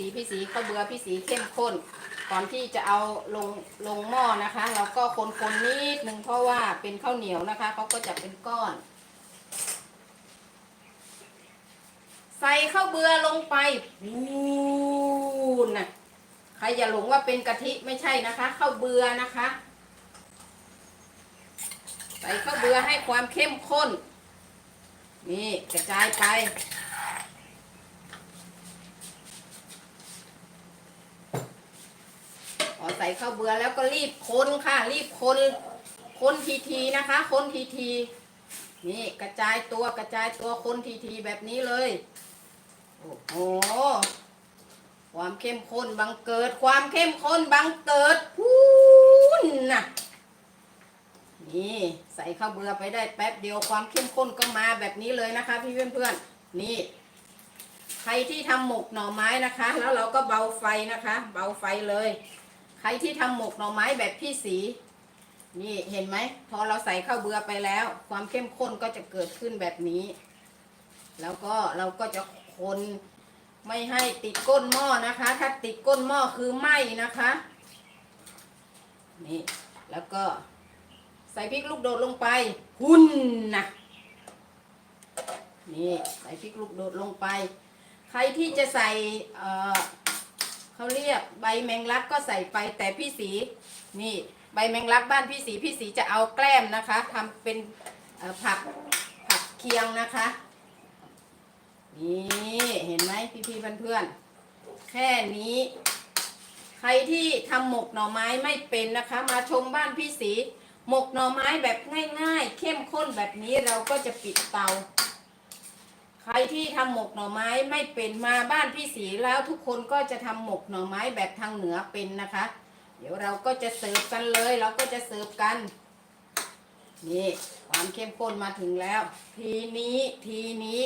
สีพี่สีข้าวเบือพี่สีเข้มข้น ก่อนที่จะเอาลงลงหม้อนะคะ เราก็คนๆนนิดนึงเพราะว่าเป็นข้าวเหนียวนะคะเขาก็จะเป็นก้อน ใส่ข้าวเบือลงไปวูนนะใครอย่าหลงว่าเป็นกะทิไม่ใช่นะคะข้าวเบือนะคะ ใส่ข้าวเบือให้ความเข้มข้น นี่กระจายไป พอ ใส่ข้าวเบือแล้วก็รีบคนค่ะ รีบคนคนทีทีๆนะคะ คนทีทีๆนี่กระจายตัวกระจายตัวคนทีทีๆแบบนี้เลย โอ้โหความเข้มข้นบังเกิด ความเข้มข้นบังเกิดพูนน่ะนี่ใส่ข้าวเบือไปได้แป๊บเดียวความเข้มข้นก็มาแบบนี้เลยนะคะ พี่เพื่อนๆนี่ ใครที่ทำหมกหน่อไม้นะคะ แล้วเราก็เบาไฟนะคะ เบาไฟเลย ใครที่ทำหมกหน่อไม้แบบพี่สี นี่เห็นไหม พอเราใส่ข้าวเบื่อไปแล้ว ความเข้มข้นก็จะเกิดขึ้นแบบนี้ แล้วก็เราก็จะคนไม่ให้ติดก้นหม้อนะคะ ถ้าติดก้นหม้อคือไหม้นะคะ นี่แล้วก็ใส่พริกลูกโดดลงไป หุ่นนะนี่ใส่พริกลูกโดดลงไป ใครที่จะใส่เอ่อ เขาเรียกใบแมงลักก็ใส่ไปแต่พี่สีนี่ใบแมงลักบ้านพี่สีพี่สีจะเอาแกล้มนะคะทำเป็นผักผักเคียงนะคะนี่เห็นไหมพี่พี่ๆเพื่อนแค่นี้ ใครที่ทำหมกหน่อไม้ไม่เป็นนะคะ มาชมบ้านพี่สีหมกหน่อไม้แบบง่าย ๆ เข้มข้นแบบนี้เราก็จะปิดเตา ใครที่ทำหมกหน่อไม้ไม่เป็นมาบ้านพี่สีแล้วทุกคนก็จะทำหมกหน่อไม้แบบทางเหนือเป็นนะคะ เดี๋ยวเราก็จะเสิร์ฟกันเลย เราก็จะเสิร์ฟกัน นี่ความเข้มข้นมาถึงแล้ว ทีนี้ทีนี้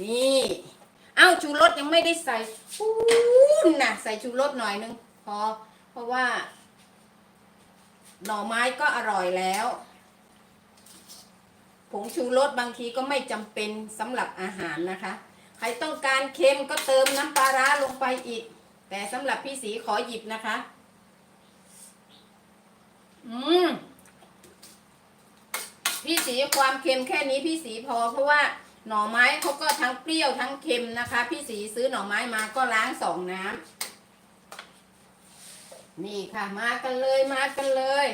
นี่ เอ้าชูรสยังไม่ได้ใส่อู้น่ะใส่ชูรสหน่อยนึงพอเพราะว่า หน่อไม้ก็อร่อยแล้ว ผงชูรสบางทีก็ไม่จำเป็นสำหรับอาหารนะคะ ใครต้องการเค็มก็เติมน้ำปลาร้าลงไปอีก แต่สำหรับพี่สีขอหยิบนะคะ อืมพี่สีความเค็มแค่นี้พี่สีพอเพราะว่าหน่อไม้เขาก็ทั้งเปรี้ยวทั้งเค็มนะคะ พี่สีซื้อหน่อไม้มาก็ล้างสองน้ำนี่ค่ะ มากันเลยมากันเลย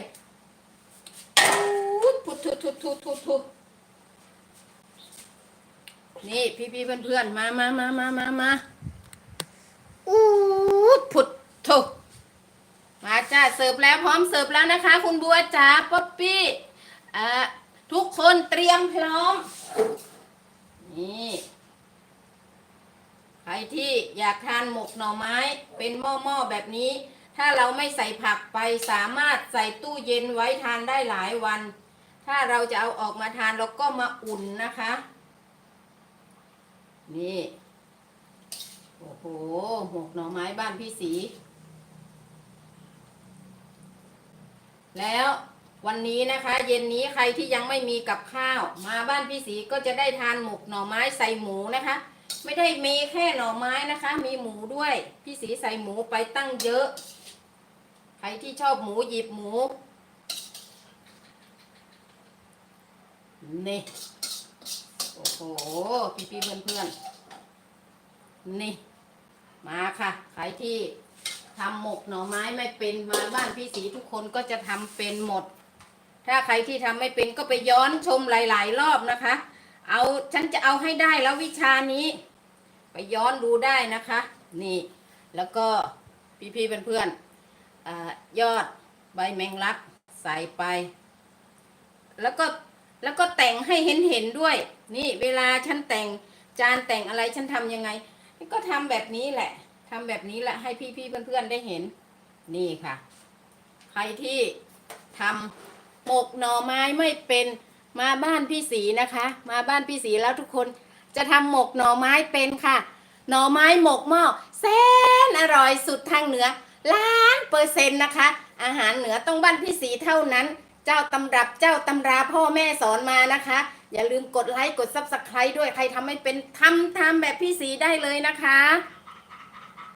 พุทุดทุดทุดทุดทุด นี่พี่พี่เพื่อนเพื่อนๆมามามามามามาอู้พุดทุดมาจ้าเสิร์ฟแล้วพร้อมเสิร์ฟแล้วนะคะ คุณบัวจ๋าป๊อปปี้เอ่อทุกคนเตรียมพร้อม นี่ใครที่อยากทานหมกหน่อไม้เป็นหม้อๆแบบนี้ ถ้าเราไม่ใส่ผักไปสามารถใส่ตู้เย็นไว้ทานได้หลายวัน ถ้าเราจะเอาออกมาทานเราก็มาอุ่นนะคะ นี่ โอ้โหหมกหน่อไม้บ้านพี่สี แล้ววันนี้นะคะ เย็นนี้ใครที่ยังไม่มีกับข้าว มาบ้านพี่สีก็จะได้ทานหมกหน่อไม้ใส่หมูนะคะ ไม่ได้มีแค่หน่อไม้นะคะ มีหมูด้วย พี่สีใส่หมูไปตั้งเยอะ ใครที่ชอบหมูหยิบหมูนี่ โอ้โหพี่พี่เพื่อนเพื่อนๆนี่ มาค่ะ ใครที่ทำหมกหน่อไม้ไม่เป็นมาบ้านพี่สีทุกคนก็จะทำเป็นหมด ถ้าใครที่ทำไม่เป็นก็ไปย้อนชมหลาย ๆ รอบนะคะ เอาฉันจะเอาให้ได้แล้ววิชานี้ ไปย้อนดูได้นะคะ นี่ แล้วก็พี่ๆเพื่อนๆอยอดใบแมงลักใส่ไป แล้วก็แล้วก็แต่งให้เห็นเห็นๆด้วย นี่เวลาฉันแต่งจานแต่งอะไรฉันทำยังไง ก็ทำแบบนี้แหละทำแบบนี้แหละให้พี่ๆเพื่อนๆได้เห็น นี่ค่ะ ใครที่ทำหมกหน่อไม้ไม่เป็นมาบ้านพี่สีนะคะ มาบ้านพี่สีแล้วทุกคนจะทำหมกหน่อไม้เป็นค่ะ หน่อไม้หมกหม้อแสนอร่อยสุดทางเหนือ ล้านเปอร์เซ็นต์นะคะ อาหารเหนือต้องบ้านพี่สีเท่านั้น เจ้าตำรับเจ้าตำราพ่อแม่สอนมานะคะ อย่าลืมกดไลค์กดซับสไครต์ด้วยใครทำไม่เป็นทำทำแบบพี่สีได้เลยนะคะ